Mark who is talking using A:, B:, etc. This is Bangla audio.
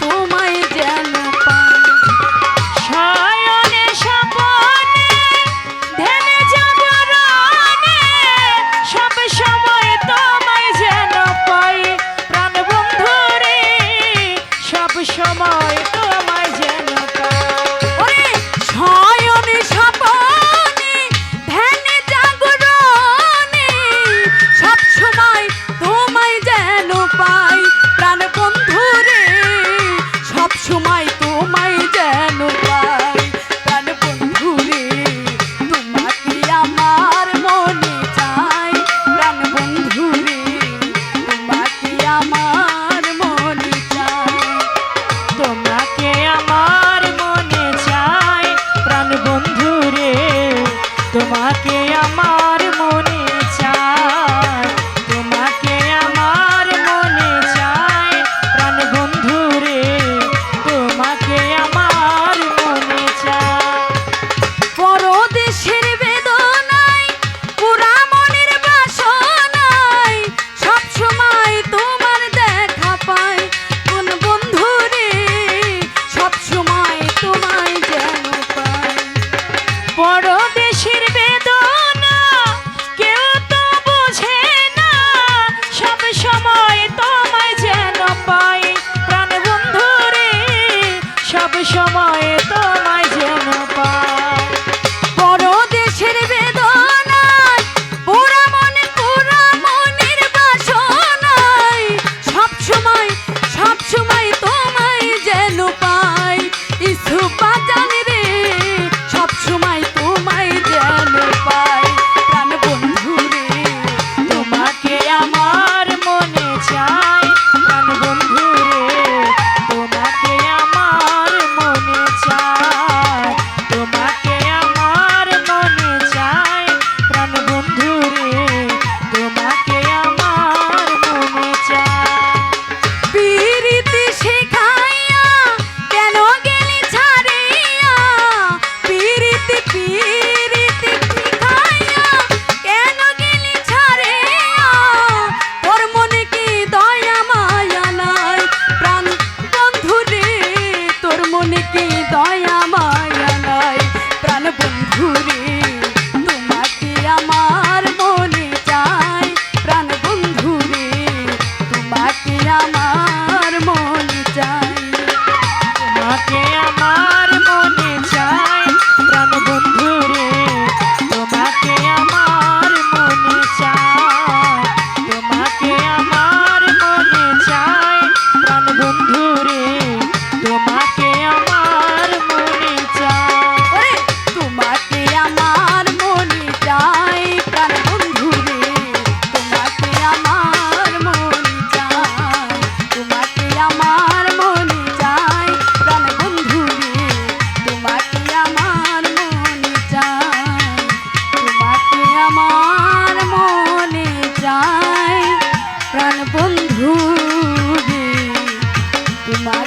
A: Oh. তোমাকে
B: সব সময় তোমায় যেন পাই কান বন্ধু তোমার